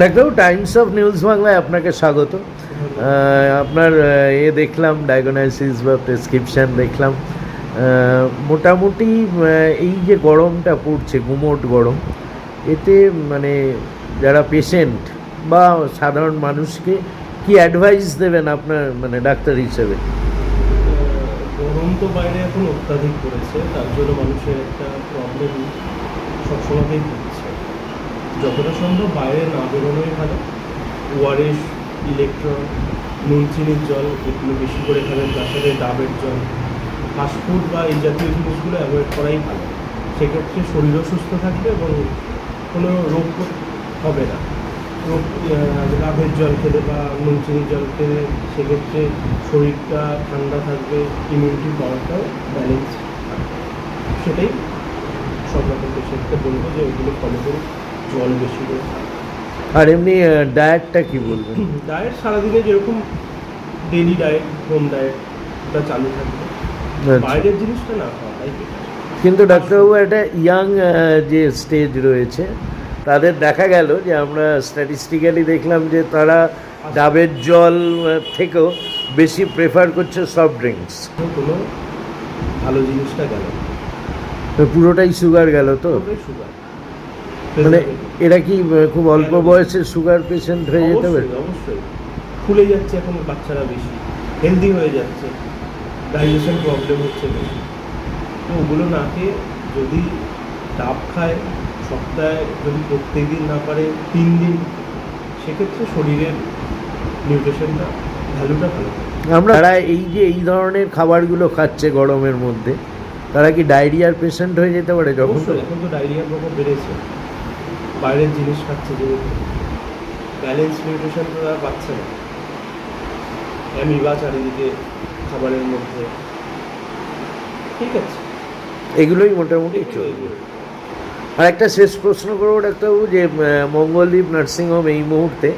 ডাক্তারবাবু Times of News বাংলায় আপনাকে স্বাগত। আপনার এ দেখলাম ডায়াগনোসিস বা প্রেসক্রিপশান দেখলাম। মোটামুটি এই যে গরমটা পড়ছে, গুমোট গরম, এতে মানে যারা পেশেন্ট বা সাধারণ মানুষকে কি অ্যাডভাইস দেবেন আপনার মানে ডাক্তার হিসেবে? গরম তো বাইরে এখন অত্যাধিক পড়েছে, তার জন্য মানুষের একটা প্রবলেম সবসময়তেই যতটা সম্ভব বাইরে না বেরোনোই ভালো। ওয়ারেস, ইলেকট্রন নুন চিনির জল এগুলো বেশি করে খাবেন, তার সাথে ডাবের জল। ফাস্টফুড বা এই জাতীয় জিনিসগুলো অ্যাভয়েড করাই ভালো। সেক্ষেত্রে শরীরও সুস্থ থাকবে এবং কোনো রোগ হবে না। রোগ ডাবের জল খেলে বা নুন চিনির জল খেলে সেক্ষেত্রে শরীরটা ঠান্ডা থাকবে ইমিউনিটি পাওয়ারটাও ব্যালেন্স থাকবে। সেটাই সব রকম পেশেন্টকে বলব যে ওইগুলো ফলো করুন। জল বেশি করে আর এমনি ডায়েটটা কি বলবেন? ডায়েট সারাদিনে যেরকম ডেলি ডায়েট হোম ডায়েটটা চালু থাকবে আচ্ছা। বাইরের জিনিসটা না খাওয়াটাই কিন্তু ডাক্তারবাবু একটা ইয়াং যে স্টেজ রয়েছে তাদের দেখা গেল যে আমরা স্ট্যাটিস্টিক্যালি দেখলাম যে তারা ডাবের জল থেকেও বেশি প্রেফার করছে সফট ড্রিঙ্কস কোনো ভালো জিনিসটা গেল পুরোটাই সুগার গেল তো? সুগার মানে এরা কি খুব অল্প বয়সে সুগার পেশেন্ট হয়ে যেতে পারে? অবশ্যই। ফুলে যাচ্ছে এখন বাচ্চারা বেশি। হেলদি হয়ে যাচ্ছে। ডাইজেশন প্রবলেম হচ্ছে বেশি। তো ওগুলো না খেয়ে যদি ডাব খায় সপ্তাহে যদি প্রত্যেক দিন না পারে তিন দিন সেক্ষেত্রে শরীরের নিউট্রিশনটা ভ্যালুটা ভালো আমরা তারা এই যে এই ধরনের খাবারগুলো খাচ্ছে গরমের মধ্যে তারা কি ডায়রিয়ার পেশেন্ট হয়ে যেতে পারে যখন এখন তো ডায়রিয়ার প্রকোপ বেড়েছে। বাইরের জিনিস খাচ্ছে যেহেতু। ব্যালেন্স নিউট্রিশন তো তারা পাচ্ছে না। অ্যামিবা চারিদিকে খাবারের মধ্যে। ঠিক আছে। এগুলোই মোটামুটি চলবে। আর একটা শেষ প্রশ্ন করব ডাক্তারবাবু যে মঙ্গলদ্বীপ নার্সিংহোম এই মুহূর্তে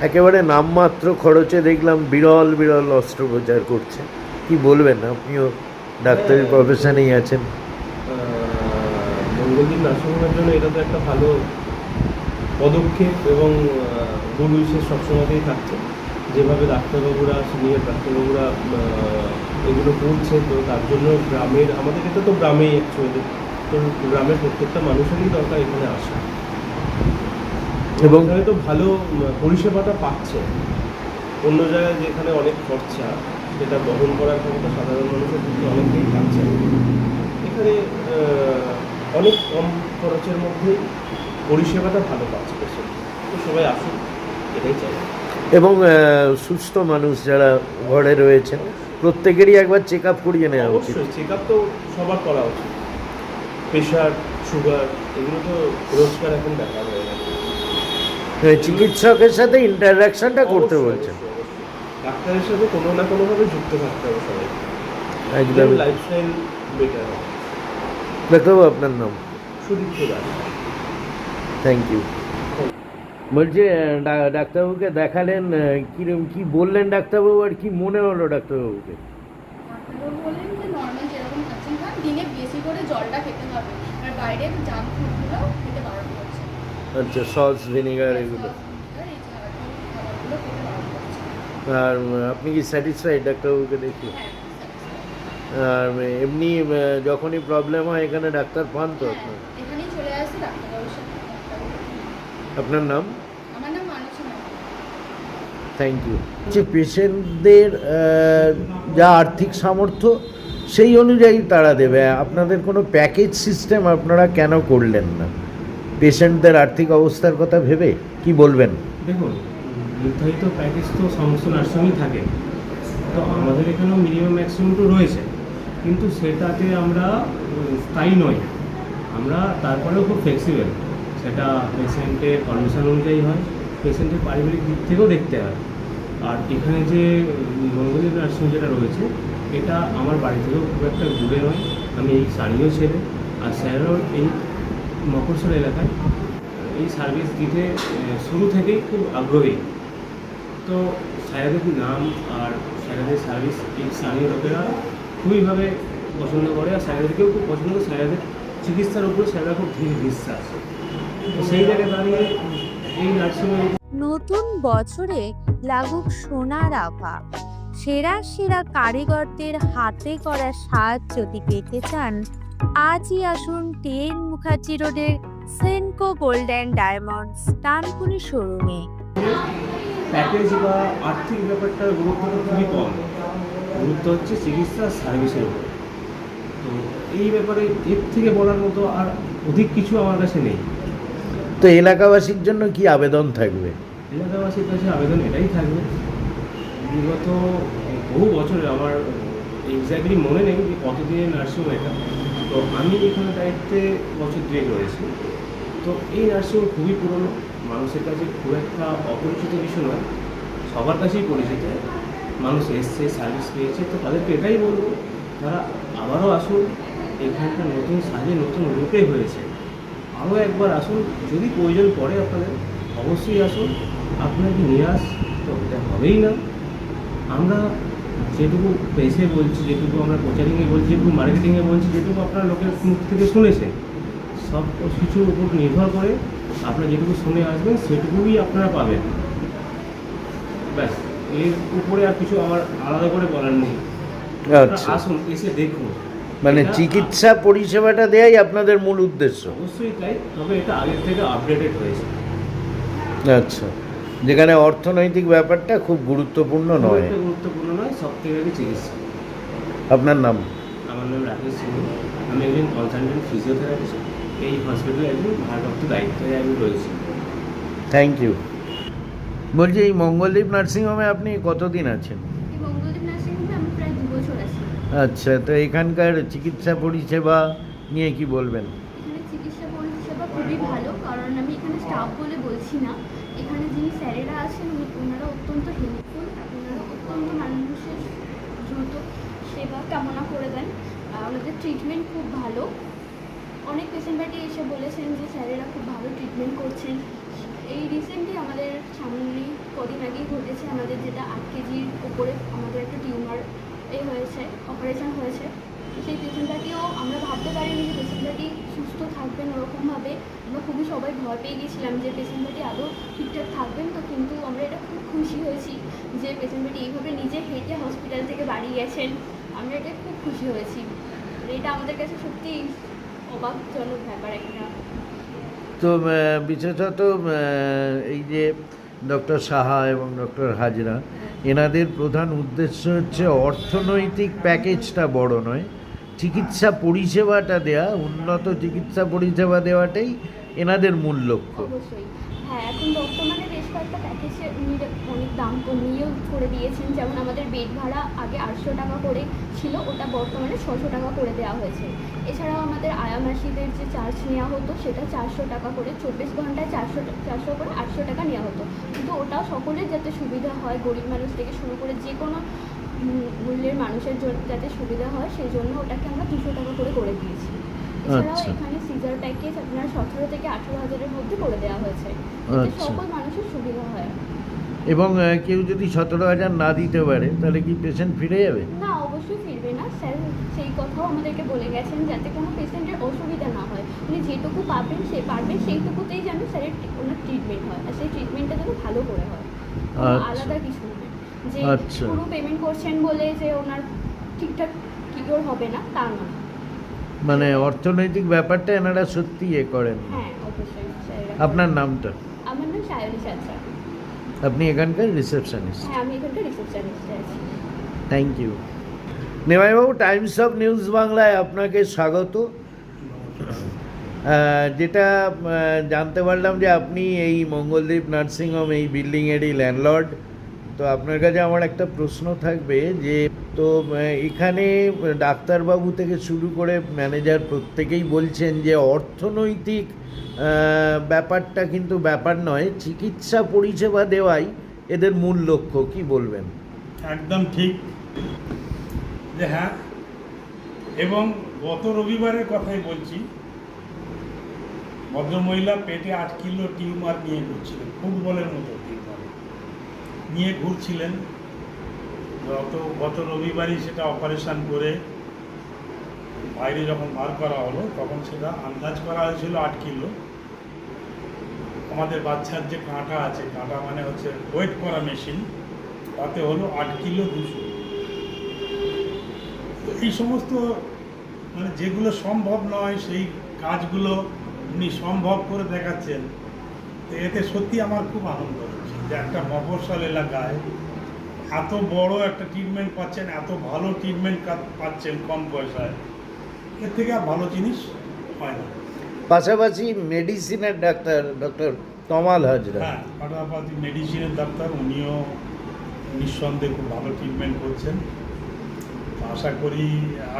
একেবারে নামমাত্র খরচে দেখলাম বিরল বিরল অস্ত্রোপচার করছে। কি বলবেন? আপনিও ডাক্তারি হ্যাঁ। প্রফেশনেই আছেন। মঙ্গলদ্বীপ নার্সিংহোমের জন্য এটা তো একটা ভালো পদক্ষেপ এবং গুড উইশেষ সবসময়তেই থাকছে। যেভাবে ডাক্তারবাবুরা সিনিয়র ডাক্তারবাবুরা এগুলো করছে তো তার জন্য গ্রামের আমাদের এটা তো গ্রামেই অ্যাকচুয়ালি তো গ্রামের প্রত্যেকটা মানুষেরই দরকার এখানে আসা। এবং এখানে তো ভালো পরিষেবাটা পাচ্ছে। অন্য জায়গায় যেখানে অনেক খরচা সেটা বহন করার ক্ষমতা সাধারণ মানুষের ক্ষেত্রে অনেকটাই থাকছে। এখানে অনেক কম খরচের মধ্যেই পরিষেবাটা ভালো পাচ্ছে পেশেন্ট। তো সবাই আসুন এটাই চাই। এবং সুস্থ মানুষ যারা ঘরে রয়েছেন প্রত্যেকেরই একবার চেক আপ করিয়ে নেওয়া উচিত। অবশ্যই চেক আপ তো সবার করা উচিত। প্রেশার সুগার এগুলো তো রোজকার এখন দেখা হয়ে গেছে। আহ, চিকিৎসকের সাথে ইন্টারাকশনটা করতে বলছেন। অবশ্যই। ডাক্তারের সাথে কোনো না কোনোভাবে যুক্ত থাকতে হবে সবাই। একদম লাইফস্টাইল বেটার ডাক্তারবাবু আপনার নাম? সুদীপ্ত দাস। থ্যাংক ইউ বলছি আহ, ডা- ডাক্তারবাবুকে দেখালেন আহ, কিরম কি বললেন ডাক্তারবাবু আর কি মনে হলো ডাক্তারবাবুকে? ডাক্তারবাবু বললেন যে নর্মাল যেরকম খাচ্ছেন খান দিনে বেশি করে জলটা খেতে হবে। আর বাইরের জাঙ্ক ফুডগুলো খেতে বারণ করছে। আচ্ছা সস ভিনেগার এগুলো। সস, ভিনেগার, এই খাবারগুলো খেতে বারণ করছে। আর আহ, আপনি কি স্যাটিসফাইড ডাক্তারবাবুকে দেখি? হ্যাঁ আর আহ, এমনি আহ, যখনই প্রবলেম হয় এখানে ডাক্তার পান তো আপনার? এখানেই চলে আসি ডাক্তারবাবুর সাথে ডাক্তারবাবু। আপনার নাম? আমার নাম থ্যাংক ইউ যে পেশেন্টদের যা আর্থিক সামর্থ্য সেই অনুযায়ী তারা দেবে। আপনাদের কোনো প্যাকেজ সিস্টেম আপনারা কেন করলেন না? পেশেন্টদের আর্থিক অবস্থার কথা ভেবে কি বলবেন? দেখুন নির্ধারিত প্যাকেজ তো সমস্ত নার্সিংই থাকে। তো আমাদের এখানেও মিনিমাম ম্যাক্সিমাম তো রয়েছে। কিন্তু সেটাতে আমরা স্থায়ী নই। আমরা তারপরেও খুব ফ্লেক্সিবল সেটা পেশেন্টের কন্ডিশন অনুযায়ী হয়, পেশেন্টের পারিবারিক দিক থেকেও দেখতে হয়। আর এখানে যে মঙ্গলীয় নার্সিং যেটা রয়েছে, এটা আমার বাড়ি থেকেও খুব একটা দূরে নয়। আমি এই স্থানীয় ছেলে, আর স্যারও এই মফস্বল এলাকায়। এই সার্ভিস দিতে শুরু থেকেই খুব আগ্রহী। তো স্যারেদের নাম আর স্যারেদের সার্ভিস, এই স্থানীয় লোকেরা খুবইভাবে পছন্দ করে, আর স্যারেদেরকেও খুব পছন্দ। স্যারেদের চিকিৎসার উপরে স্যারেরা খুব ধীর বিশ্বাস সেই জায়গায় দাঁড়িয়ে এই নার্সিংহোম নতুন বছরে লাগুক সোনার আভা। সেরা সেরা কারিগরদের হাতে করা সাজ যদি পেতে চান আজই আসুন টেন মুখার্জি রোডের Senco gold and diamonds Dankuni শোরুমে। প্যাকেজ বা আর্থিক ব্যাপারটার গুরুত্বটা খুবই কম। গুরুত্ব হচ্ছে চিকিৎসা সার্ভিসের উপর। তো এই ব্যাপারে এর থেকে বলার মতো আর অধিক কিছু আমার কাছে নেই। তো এলাকাবাসীর জন্য কি আবেদন থাকবে? এলাকাবাসীর কাছে আবেদন এটাই থাকবে। বিগত বহু বছরে আমার এক্স্যাক্টলি মনে নেই যে কতদিনের নার্সিংহোম এটা। তো আমি এখানে দায়িত্বে বছর দুয়েক রয়েছি। তো এই নার্সিংহোম খুবই পুরনো। মানুষের কাছে খুব একটা অপরিচিত কিছু নয়। সবার কাছেই পরিচিত। মানুষ এসছে সার্ভিস পেয়েছে। তো তাদেরকে এটাই বলব, তারা আবারও আসুন। এখানটা নতুন সাজে নতুন রূপে হয়েছে। আরও একবার আসুন যদি প্রয়োজন পড়ে আপনাদের অবশ্যই আসুন আপনাকে নিরাশ তো হবেই না। আমরা যেটুকু পেসে বলছি যেটুকু আমরা প্রচারিংয়ে বলছি যেটুকু মার্কেটিংয়ে বলছি যেটুকু আপনারা লোকের মুখ থেকে শুনেছেন সব কিছুর উপর নির্ভর করে আপনারা যেটুকু শুনে আসবেন সেটুকুই আপনারা পাবেন। ব্যাস এর উপরে আর কিছু আমার আলাদা করে বলার নেই। আচ্ছা। আসুন এসে দেখুন। মানে চিকিৎসা পরিষেবাটা দেয়াই আপনাদের মূল উদ্দেশ্য। অবশ্যই তাই তবে এটা আগের থেকে আপডেটেড হয়েছে। আচ্ছা যেখানে অর্থনৈতিক ব্যাপারটা খুব গুরুত্বপূর্ণ নয়। গুরুত্বপূর্ণ নয় সব থেকে আগে চিকিৎসা। আপনার নাম? আমার নাম রাকেশ সিং আমি একজন কনসালটেন্ট ফিজিওথেরাপিস্ট এই হসপিটালে একজন ভারপ্রাপ্ত দায়িত্বে আমি রয়েছি। থ্যাংক ইউ বলছি এই মঙ্গলদ্বীপ নার্সিংহোমে আপনি কতদিন আছেন এই মঙ্গলদীপ নার্সিংহোমে আমি প্রায় দু বছর আছি আচ্ছা তো এখানকার চিকিৎসা পরিষেবা নিয়ে কি বলবেন? এখানে চিকিৎসা পরিষেবা খুবই ভালো, কারণ আমি এখানে স্টাফ বলে বলছি না। এখানে যিনি স্যারেরা আছেন ওনারা অত্যন্ত ওনারা অত্যন্ত মানুষের সেবা কামনা করে দেন। ট্রিটমেন্ট খুব ভালো। অনেক এসে বলেছেন যে স্যারেরা খুব ভালো ট্রিটমেন্ট করছেন। এই রিসেন্টলি আমাদের কদিন আগেই ঘটেছে, আমাদের যেটা আট কেজির উপরে আমাদের একটা টিউমার এ হয়েছে অপারেশন হয়েছে। সেই পেশেন্টটাকেও আমরা ভাবতে পারিনি যে পেশেন্টটাটি সুস্থ থাকবেন ওরকমভাবে। আমরা খুবই সবাই ভয় পেয়ে গেছিলাম যে পেশেন্টটাটি আদৌ ঠিকঠাক থাকবেন তো, কিন্তু আমরা এটা খুব খুশি হয়েছি যে পেশেন্টটাটি এইভাবে নিজে হেঁটে হসপিটাল থেকে বাড়ি গেছেন। আমরা এটা খুব খুশি হয়েছি। এটা আমাদের কাছে সত্যি অবাকজনক ব্যাপার একটা। তো বিশেষত এই যে ডক্টর সাহা এবং ডক্টর হাজরা, এনাদের প্রধান উদ্দেশ্য হচ্ছে অর্থনৈতিক প্যাকেজটা বড় নয়, চিকিৎসা পরিষেবাটা দেয়া, উন্নত চিকিৎসা পরিষেবা দেওয়াটাই এনাদের মূল লক্ষ্য। হ্যাঁ এখন বর্তমানে বেশ কয়েকটা প্যাকেজে অনেক দাম কমিয়েও করে দিয়েছেন, যেমন আমাদের বেড ভাড়া আগে আটশো টাকা করে ছিল, ওটা বর্তমানে ছশো টাকা করে দেওয়া হয়েছে। এছাড়াও আমাদের আয়ামাসিদের যে চার্জ নেওয়া হতো সেটা চারশো টাকা করে চব্বিশ ঘন্টায় চারশো চারশো করে আটশো টাকা নেওয়া হতো কিন্তু ওটাও সকলের যাতে সুবিধা হয় গরিব মানুষ থেকে শুরু করে যে কোনো মূল্যের মানুষের জন্য যাতে সুবিধা হয় সেই জন্য ওটাকে আমরা দুশো টাকা করে করে দিয়েছি এছাড়াও আচ্ছা। এখানে সিজার প্যাকেজ আপনার সতেরো থেকে আঠেরো হাজারের মধ্যে করে দেওয়া হয়েছে আচ্ছা। সকল মানুষের সুবিধা হয় এবং কেউ যদি সতেরো হাজার না দিতে পারে তাহলে কি পেশেন্ট ফিরে যাবে? না অবশ্যই ফিরবে না। স্যার সেই কথাও আমাদেরকে বলে গেছেন যাতে কোনো পেশেন্টের অসুবিধা না হয়। উনি যেটুকু পাবেন সে পারবেন সেইটুকুতেই যেন স্যারের ওনার ট্রিটমেন্ট হয়। আর সেই ট্রিটমেন্টটা যেন ভালো করে হয়। আচ্ছা। আলাদা কিছু নয়। যে আচ্ছা। পুরো পেমেন্ট করছেন বলে যে ওনার ঠিকঠাক কিওর হবে না তা নয়। মানে অর্থনৈতিক ব্যাপারটা এনারা সত্যি এ করেন হ্যাঁ অবশ্যই। আপনার নামটা? আমার নাম সায়নী আপনি এখানকার রিসেপশনিস্ট হ্যাঁ আমি এখানকার রিসেপশনিস্ট আছি। থ্যাংক ইউ নেমাইবাবু টাইমস অফ নিউজ বাংলায় আপনাকে স্বাগত। যেটা জানতে পারলাম যে আপনি এই মঙ্গলদ্বীপ নার্সিংহোম এই বিল্ডিংয়েরই ল্যান্ডলর্ড তো আপনার কাছে আমার একটা প্রশ্ন থাকবে যে, তো এখানে ডাক্তারবাবু থেকে শুরু করে ম্যানেজার প্রত্যেকেই বলছেন যে, অর্থনৈতিক ব্যাপারটা কিন্তু ব্যাপার নয়, চিকিৎসা পরিষেবা দেওয়াই এদের মূল লক্ষ্য, কি বলবেন? একদম ঠিক। যে হ্যাঁ এবং গত রবিবারের কথাই বলছি, ভদ্রমহিলা পেটে আট কিলো টিউমার নিয়ে ঘুরছিলেন, ফুটবলের মতো। নিয়ে ঘুরছিলেন। গত গত রবিবারই সেটা অপারেশন করে বাইরে যখন বার করা হলো, তখন সেটা আন্দাজ করা হয়েছিল আট কিলো। আমাদের বাচ্চার যে কাঁটা আছে, কাঁটা মানে হচ্ছে ওয়েট করা মেশিন তাতে হলো আট কিলো দুশো। তো এই সমস্ত মানে যেগুলো সম্ভব নয়, সেই কাজগুলো উনি সম্ভব করে দেখাচ্ছেন, তো এতে সত্যি আমার খুব আনন্দ হচ্ছে যে একটা মফস্বল এলাকায় এত বড় একটা ট্রিটমেন্ট পাচ্ছেন এত ভালো ট্রিটমেন্ট পাচ্ছেন কম পয়সায় এর থেকে আর ভালো জিনিস হয় না। পাশাপাশি মেডিসিনের ডাক্তার ডক্টর তমাল হাজরা। হ্যাঁ পাশাপাশি মেডিসিনের ডাক্তার উনিও নিঃসন্দেহে খুব ভালো ট্রিটমেন্ট করছেন। আশা করি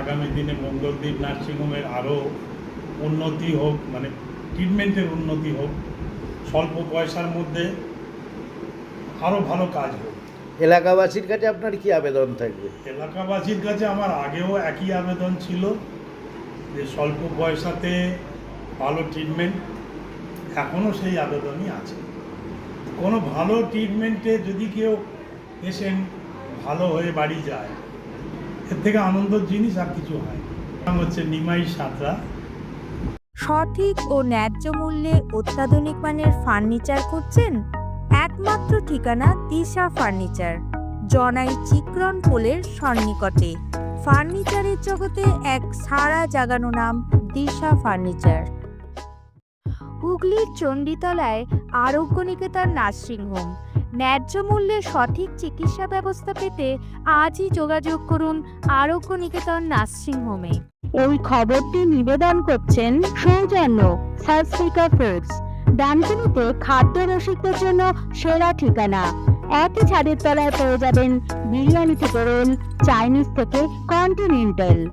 আগামী দিনে মঙ্গলদ্বীপ নার্সিংহোমের আরও উন্নতি হোক মানে ট্রিটমেন্টের উন্নতি হোক স্বল্প পয়সার মধ্যে আরও ভালো কাজ হোক। এলাকাবাসীর কাছে আপনার কি আবেদন থাকবে? এলাকাবাসীর কাছে আমার আগেও একই আবেদন ছিল যে স্বল্প পয়সাতে ভালো ট্রিটমেন্ট এখনও সেই আবেদনই আছে। কোনো ভালো ট্রিটমেন্টে যদি কেউ পেশেন্ট ভালো হয়ে বাড়ি যায় এর থেকে আনন্দের জিনিস আর কিছু হয় নাম হচ্ছে নিমাই সাঁতরা। সঠিক ও ন্যায্য মূল্যে অত্যাধুনিক মানের ফার্নিচার খুঁজছেন? একমাত্র ঠিকানা দিশা ফার্নিচার, জনাই চিক্রন পোলের সন্নিকটে। ফার্নিচারের জগতে এক সারা জাগানো নাম দিশা ফার্নিচার। হুগলির চণ্ডীতলায় আরোগ্য নিকেতন নার্সিংহোম ন্যায্য মূল্যে সঠিক চিকিৎসা ব্যবস্থা পেতে আজই যোগাযোগ করুন আরোগ্য নিকেতন নার্সিংহোমে এই খবরটি নিবেদন করছেন সৌজন্য সাবস্পিকার ফুডস ডানকুনিতে খাদ্য রসিকদের জন্য সেরা ঠিকানা। একই ছাদের তলায় পেয়ে যাবেন বিরিয়ানি থেকে রোল, চাইনিজ থেকে কন্টিনেন্টাল।